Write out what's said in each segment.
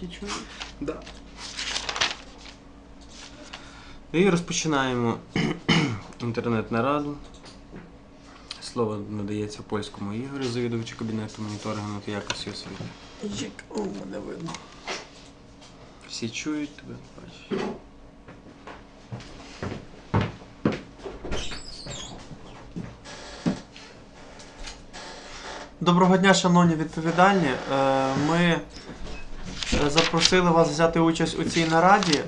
чую. Да. І розпочинаємо інтернет-нараду. Слово надається польському Ігорю, завідувачу кабінету моніторингу та якості освіти. Жик, о, мене видно. Всі чують тебе, бачиш. Доброго дня, шановні відповідальні. Е, Ми запросили вас взяти участь у цій нараді, е,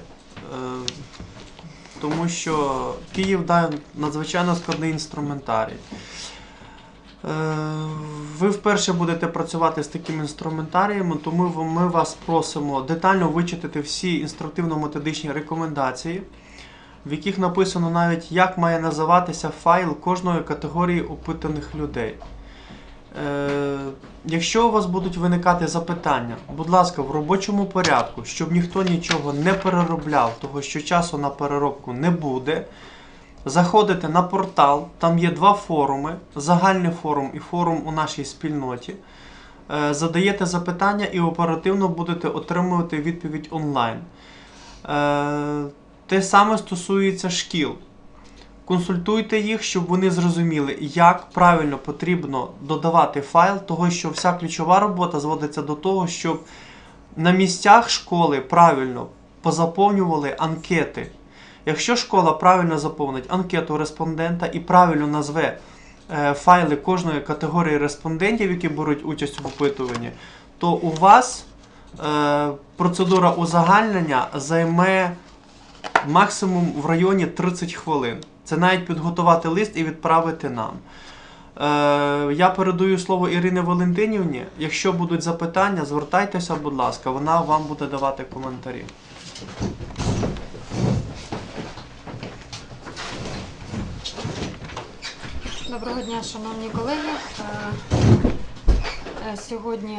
тому що Київ дає надзвичайно складний інструментарій. Е, Ви вперше будете працювати з таким інструментарієм, тому ми вас просимо детально вичитати всі інструктивно-методичні рекомендації, в яких написано навіть, як має називатися файл кожної категорії опитаних людей. Е, якщо у вас будуть виникати запитання, будь ласка, в робочому порядку, щоб ніхто нічого не переробляв, того що часу на переробку не буде. Заходите на портал, там є два форуми: загальний форум і форум у нашій спільноті. Е, задаєте запитання і оперативно будете отримувати відповідь онлайн. Е, те саме стосується шкіл. Консультуйте їх, щоб вони зрозуміли, як правильно потрібно додавати файл, того що вся ключова робота зводиться до того, щоб на місцях школи правильно позаповнювали анкети. Якщо школа правильно заповнить анкету респондента і правильно назве е, файли кожної категорії респондентів, які беруть участь в опитуванні, то у вас е, процедура узагальнення займе максимум в районі 30 хвилин. Це навіть підготувати лист і відправити нам. Е, я передаю слово Ірині Валентинівні. Якщо будуть запитання, звертайтеся, будь ласка, вона вам буде давати коментарі. Доброго дня, шановні колеги. Е, Сьогодні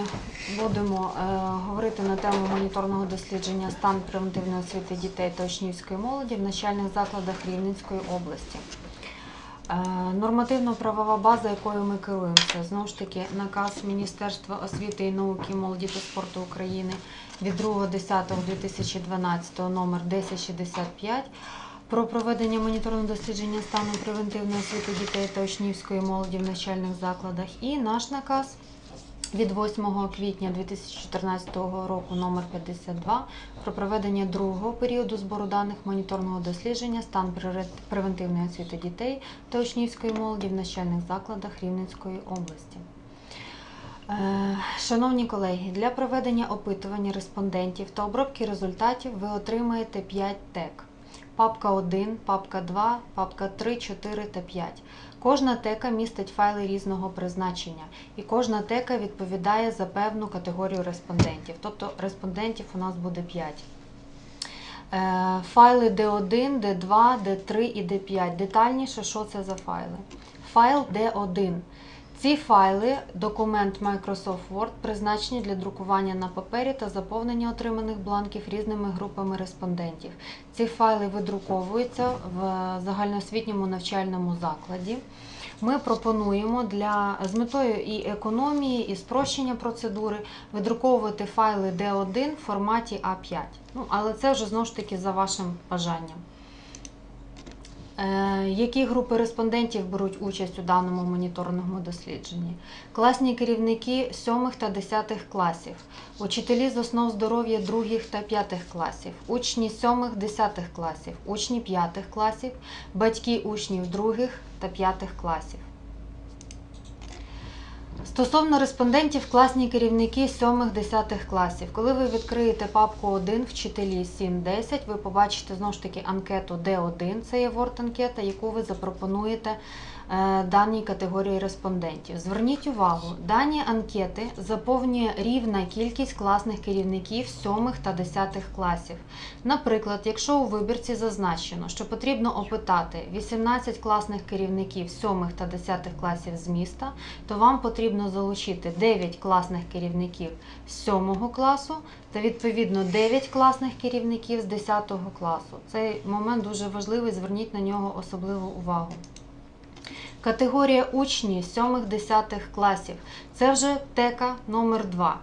будемо е, говорити на тему моніторного дослідження стан превентивної освіти дітей та учнівської молоді в навчальних закладах Рівненської області. Е, Нормативно-правова база, якою ми керуємося, знову ж таки, наказ Міністерства освіти і науки, молоді та спорту України від 2.10.2012 номер 1065 про проведення моніторного дослідження стану превентивної освіти дітей та учнівської молоді в навчальних закладах і наш наказ від 8 квітня 2014 року номер 52 про проведення другого періоду збору даних моніторного дослідження стан превентивної освіти дітей та учнівської молоді в навчальних закладах Рівненської області. Е, Шановні колеги, для проведення опитування респондентів та обробки результатів ви отримаєте 5 тег. Папка 1, папка 2, папка 3, 4 та 5. Кожна тека містить файли різного призначення, і кожна тека відповідає за певну категорію респондентів. Тобто респондентів у нас буде 5. Е, Файли D1, D2, D3 і D5. Детальніше, що це за файли. Файл D1. Ці файли, документ Microsoft Word, призначені для друкування на папері та заповнення отриманих бланків різними групами респондентів. Ці файли видруковуються в загальноосвітньому навчальному закладі. Ми пропонуємо для з метою і економії, і спрощення процедури видруковувати файли D1 в форматі А5. Ну, але це вже знову ж таки за вашим бажанням. Е, Які групи респондентів беруть участь у даному моніторному дослідженні? Класні керівники 7 та 10 класів, учителі з основ здоров'я 2 та 5 класів, учні 7 10 класів, учні 5 класів, батьки учнів 2 та 5 класів. Стосовно респондентів, класні керівники 7-10 класів. Коли ви відкриєте папку 1 вчителі 7-10, ви побачите знову ж таки анкету D1, це є Word-анкета, яку ви запропонуєте даній категорії респондентів. Зверніть увагу, дані анкети заповнює рівна кількість класних керівників 7 та 10 класів. Наприклад, якщо у вибірці зазначено, що потрібно опитати 18 класних керівників 7 та 10 класів з міста, то вам потрібно залучити 9 класних керівників з 7 класу та відповідно 9 класних керівників з 10 класу. Цей момент дуже важливий, зверніть на нього особливу увагу. Категорія учні 7-10 класів. Це вже тека номер 2.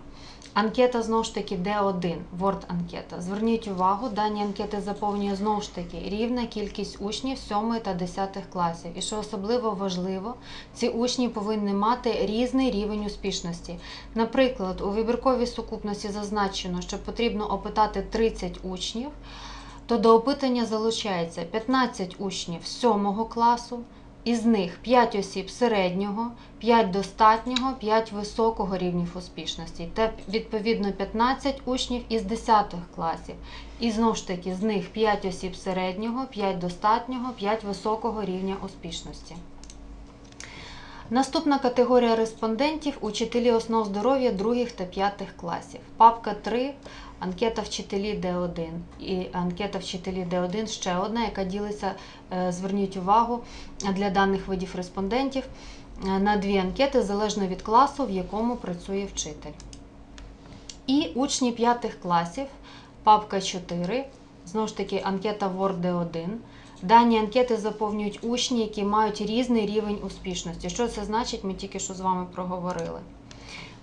Анкета знову ж таки D1, Word анкета. Зверніть увагу, дані анкети заповнює знову ж таки рівна кількість учнів 7 та 10 класів. І що особливо важливо, ці учні повинні мати різний рівень успішності. Наприклад, у вибірковій сукупності зазначено, що потрібно опитати 30 учнів, то до опитання залучається 15 учнів 7 класу, із них 5 осіб середнього, 5 достатнього, 5 високого рівнів успішності та відповідно 15 учнів із 10 класів. І знову ж таки з них 5 осіб середнього, 5 достатнього, 5 високого рівня успішності. Наступна категорія респондентів учителі основ здоров'я других та п'ятих класів. Папка 3, анкета вчителі Д1 і анкета вчителі Д1 ще одна, яка ділиться, е, зверніть увагу, для даних видів респондентів е, на дві анкети залежно від класу, в якому працює вчитель. І учні п'ятих класів, папка 4, знову ж таки анкета Word D1. Дані анкети заповнюють учні, які мають різний рівень успішності. Що це значить, ми тільки що з вами проговорили.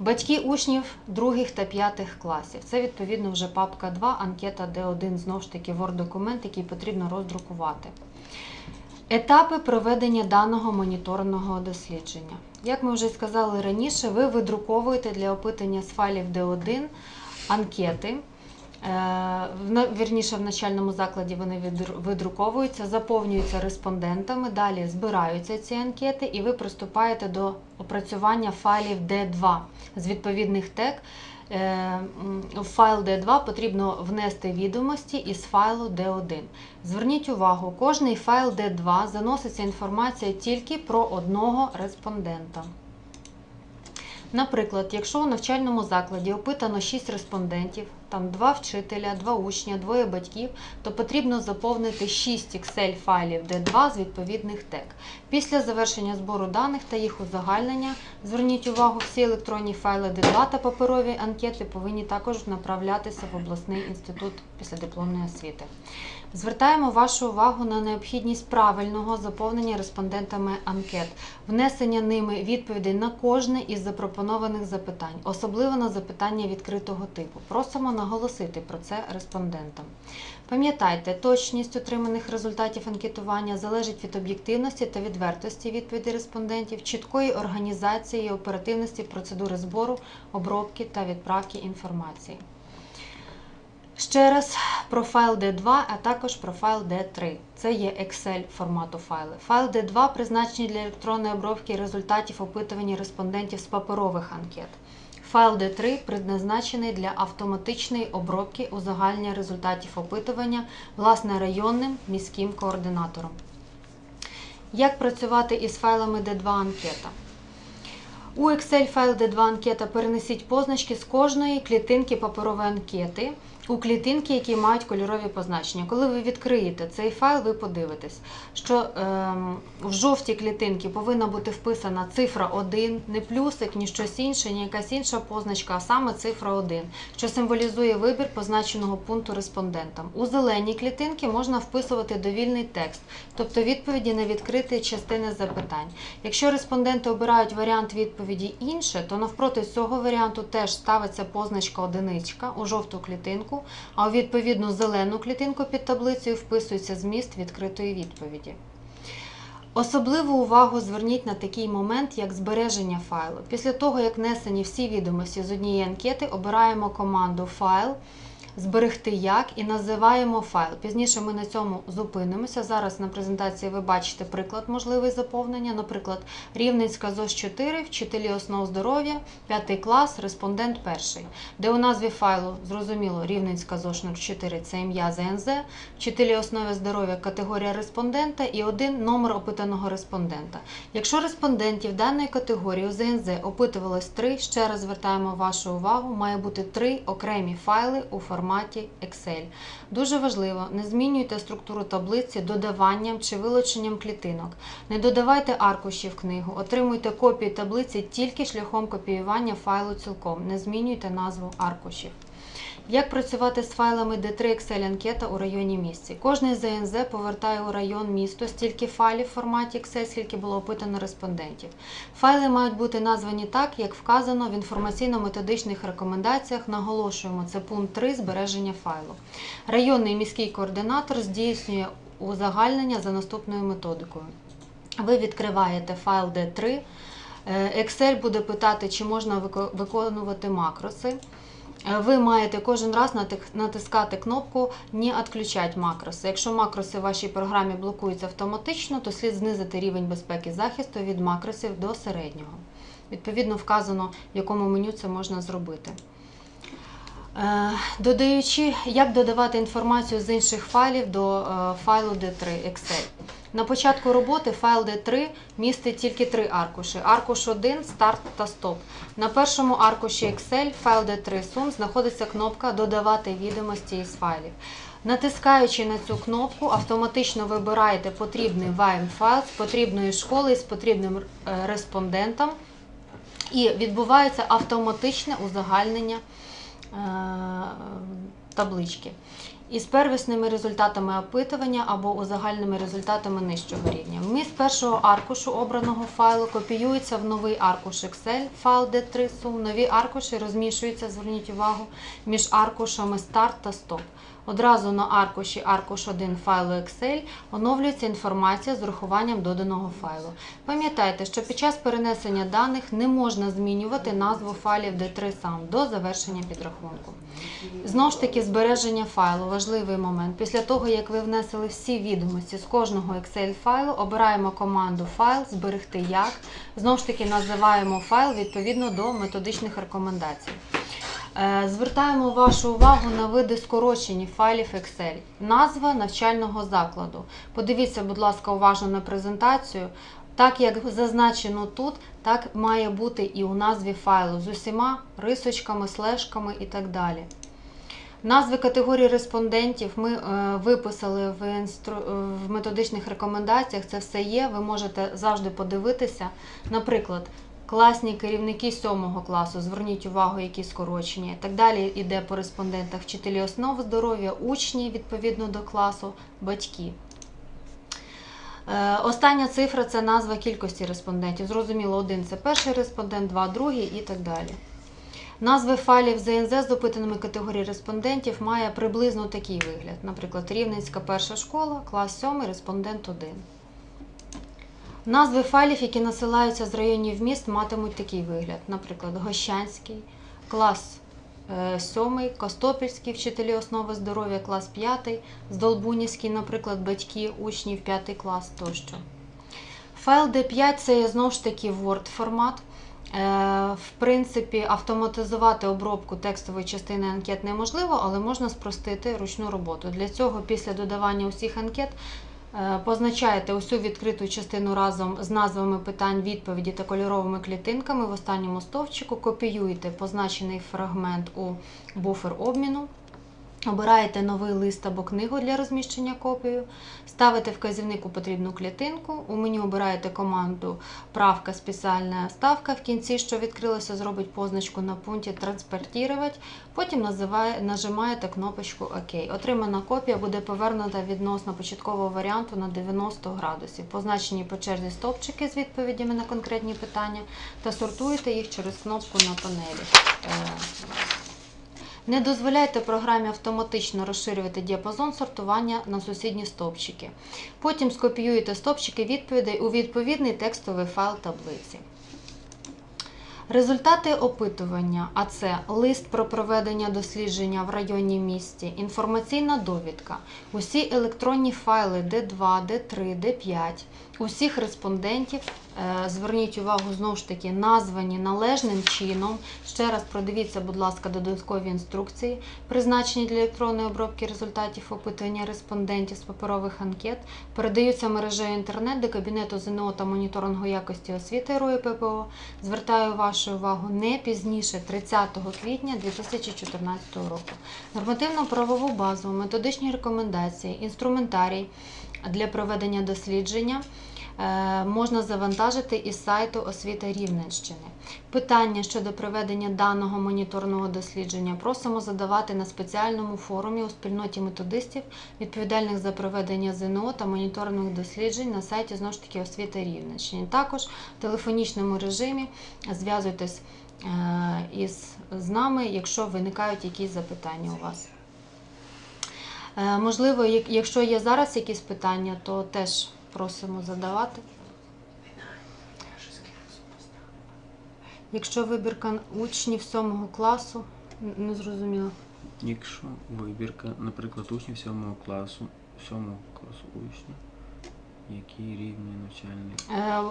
Батьки учнів других та п'ятих класів. Це відповідно вже папка 2, анкета Д1, знову ж таки Word-документ, який потрібно роздрукувати. Етапи проведення даного моніторного дослідження. Як ми вже сказали раніше, ви видруковуєте для опитання з файлів D1 анкети. Е, Вірніше, в начальному закладі вони видруковуються, заповнюються респондентами, далі збираються ці анкети, і ви приступаєте до опрацювання файлів D2 з відповідних тег. Е, В файл D2 потрібно внести відомості із файлу D1. Зверніть увагу, кожний файл D2 заноситься інформація тільки про одного респондента. Наприклад, якщо у навчальному закладі опитано 6 респондентів, там два вчителя, два учня, двоє батьків, то потрібно заповнити 6 Excel файлів D2 з відповідних тег. Після завершення збору даних та їх узагальнення, зверніть увагу, всі електронні файли D2 та паперові анкети повинні також направлятися в обласний інститут післядипломної освіти. Звертаємо вашу увагу на необхідність правильного заповнення респондентами анкет, внесення ними відповідей на кожне із запропонованих запитань, особливо на запитання відкритого типу. Просимо наголосити про це респондентам. Пам'ятайте, точність отриманих результатів анкетування залежить від об'єктивності та відвертості відповідей респондентів, чіткої організації і оперативності процедури збору, обробки та відправки інформації. Ще раз про файл D2, а також про файл D3. Це є Excel формату файли. Файл D2 призначений для електронної обробки результатів опитування респондентів з паперових анкет. Файл D3 предназначений для автоматичної обробки узагальнення результатів опитування власне районним міським координатором. Як працювати із файлами D2 анкета? У Excel файл D2 анкета перенесіть позначки з кожної клітинки паперової анкети у клітинки, які мають кольорові позначення. Коли ви відкриєте цей файл, ви подивитесь, що ем, в жовтій клітинки повинна бути вписана цифра 1, не плюсик, ні щось інше, ні якась інша позначка, а саме цифра 1, що символізує вибір позначеного пункту респондентам. У зеленій клітинки можна вписувати довільний текст, тобто відповіді на відкриті частини запитань. Якщо респонденти обирають варіант відповіді інше, то навпроти цього варіанту теж ставиться позначка одиничка у жовту клітинку, а у відповідну зелену клітинку під таблицею вписується зміст відкритої відповіді. Особливу увагу зверніть на такий момент, як збереження файлу. Після того, як внесені всі відомості з однієї анкети, обираємо команду Файл, зберегти як і називаємо файл. Пізніше ми на цьому зупинимося. Зараз на презентації ви бачите приклад можливий заповнення. Наприклад, Рівненська ЗОЖ 4, вчителі основ здоров'я, 5 клас, респондент перший. Де у назві файлу зрозуміло Рівненська ЗОЖ 04 це ім'я ЗНЗ, вчителі основи здоров'я категорія респондента і один номер опитаного респондента. Якщо респондентів даної категорії у ЗНЗ опитувалось три, ще раз звертаємо вашу увагу, має бути три окремі файли у форматі Excel. Дуже важливо, не змінюйте структуру таблиці додаванням чи вилученням клітинок. Не додавайте аркуші в книгу, отримуйте копії таблиці тільки шляхом копіювання файлу цілком. Не змінюйте назву аркушів. Як працювати з файлами D3 Excel анкета у районі місці? Кожний ЗНЗ повертає у район місто стільки файлів в форматі Excel, скільки було опитано респондентів. Файли мають бути названі так, як вказано в інформаційно-методичних рекомендаціях. Наголошуємо, це пункт 3 збереження файлу. Районний міський координатор здійснює узагальнення за наступною методикою. Ви відкриваєте файл D3. Е, Excel буде питати, чи можна виконувати макроси. Е, Ви маєте кожен раз натискати кнопку «Не відключати макроси». Якщо макроси в вашій програмі блокуються автоматично, то слід знизити рівень безпеки захисту від макросів до середнього. Відповідно, вказано, в якому меню це можна зробити. Е, Додаючи, як додавати інформацію з інших файлів до е, файлу D3 Excel. На початку роботи файл D3 містить тільки три аркуші: аркуш 1, старт та стоп. На першому аркуші Excel файл D3 Sum знаходиться кнопка Додавати відомості із файлів. Натискаючи на цю кнопку, автоматично вибираєте потрібний вам файл з потрібної школи з потрібним е, респондентом, і відбувається автоматичне узагальнення е, таблички із первісними результатами опитування або узагальними результатами нижчого рівня. Вміст першого аркушу обраного файлу копіюється в новий аркуш Excel, файл D3 Sum. Нові аркуші розміщуються, зверніть увагу, між аркушами Start та Stop. Одразу на аркуші аркуш 1 файлу Excel оновлюється інформація з урахуванням доданого файлу. Пам'ятайте, що під час перенесення даних не можна змінювати назву файлів D3 сам до завершення підрахунку. Знову ж таки, збереження файлу важливий момент. Після того, як ви внесли всі відомості з кожного Excel файлу, обираємо команду файл, зберегти як. Знову ж таки, називаємо файл відповідно до методичних рекомендацій. Е, Звертаємо вашу увагу на види скорочені файлів Excel. Назва навчального закладу. Подивіться, будь ласка, уважно на презентацію. Так як зазначено тут, так має бути і у назві файлу з усіма рисочками, слешками і так далі. Назви категорій респондентів ми е, виписали в, інстру... е, в методичних рекомендаціях. Це все є. Ви можете завжди подивитися. Наприклад, класні керівники 7 класу, зверніть увагу, які скорочення. Так далі йде по респондентах вчителі основ здоров'я, учні відповідно до класу, батьки. Е, Остання цифра це назва кількості респондентів. Зрозуміло, один це перший респондент, два другий і так далі. Назви файлів ЗНЗ з опитаними категорій респондентів має приблизно такий вигляд. Наприклад, Рівненська перша школа, клас 7, респондент 1. Назви файлів, які насилаються з районів міст, матимуть такий вигляд. Наприклад, Гощанський, клас 7, Костопільський, вчителі основи здоров'я, клас 5, Здолбунівський, наприклад, батьки, учнів 5 клас тощо. Файл D5 це є знову ж таки Word формат. Е, В принципі, автоматизувати обробку текстової частини анкет неможливо, але можна спростити ручну роботу. Для цього після додавання усіх анкет е, позначаєте усю відкриту частину разом з назвами питань, відповіді та кольоровими клітинками в останньому стовпчику, копіюєте позначений фрагмент у буфер обміну. Обираєте новий лист або книгу для розміщення копію, ставите вказівник у потрібну клітинку. У меню обираєте команду правка спеціальна ставка. В кінці, що відкрилося, зробить позначку на пункті Транспортувати. Потім називає, нажимаєте кнопочку ОК. Отримана копія буде повернута відносно початкового варіанту на 90 градусів. Позначені по черзі стовпчики з відповідями на конкретні питання та сортуєте їх через кнопку на панелі. Не дозволяйте програмі автоматично розширювати діапазон сортування на сусідні стовпчики. Потім скопіюєте стовпчики відповідей у відповідний текстовий файл таблиці. Результати опитування, а це лист про проведення дослідження в районі місті, інформаційна довідка, усі електронні файли D2, D3, D5, усіх респондентів. Е, Зверніть увагу знову ж таки, названі належним чином. Ще раз продивіться, будь ласка, додаткові інструкції, призначені для електронної обробки результатів опитування респондентів з паперових анкет, передаються мережею інтернет до кабінету ЗНО та моніторингу якості освіти РОІ ППО. Звертаю вашу увагу не пізніше 30 квітня 2014 року. Нормативно-правову базу, методичні рекомендації, інструментарій для проведення дослідження можна завантажити із сайту освіта Рівненщини. Питання щодо проведення даного моніторного дослідження просимо задавати на спеціальному форумі у спільноті методистів, відповідальних за проведення ЗНО та моніторних досліджень на сайті знову ж таки освіта Рівненщини. Також в телефонічному режимі зв'язуйтесь е, із з нами, якщо виникають якісь запитання у вас. Е, Можливо, якщо є зараз якісь питання, то теж просимо задавати. Якщо вибірка учнів 7 класу, не зрозуміло. Якщо вибірка, наприклад, учнів 7 класу, 7 класу учнів, які рівні навчальних. Е,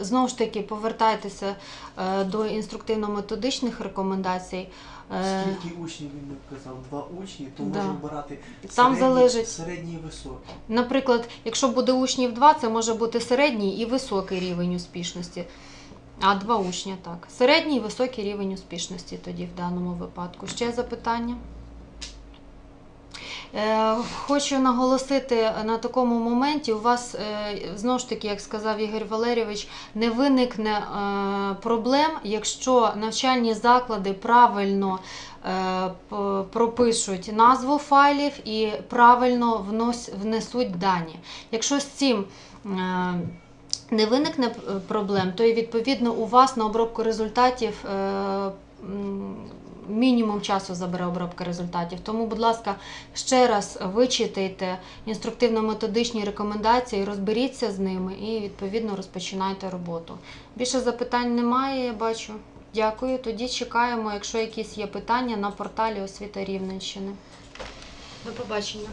Знову ж таки, повертайтеся е, до інструктивно-методичних рекомендацій. Е, Скільки учнів він не вказав? Два учні, то Да. можемо брати Там залежить. середній і високий. Наприклад, якщо буде учнів 2, це може бути середній і високий рівень успішності. А два учня так. Середній і високий рівень успішності тоді в даному випадку. Ще запитання? Е, Хочу наголосити на такому моменті. У вас е, знову ж таки, як сказав Ігор Валерійович, не виникне е, проблем, якщо навчальні заклади правильно пропишуть назву файлів і правильно внесуть дані. Якщо з цим не виникне проблем, то і відповідно у вас на обробку результатів мінімум часу забере обробка результатів. Тому, будь ласка, ще раз вичитайте інструктивно-методичні рекомендації, розберіться з ними і відповідно розпочинайте роботу. Більше запитань немає, я бачу. Дякую. Тоді чекаємо, якщо якісь є питання на порталі освіта Рівненщини. До побачення.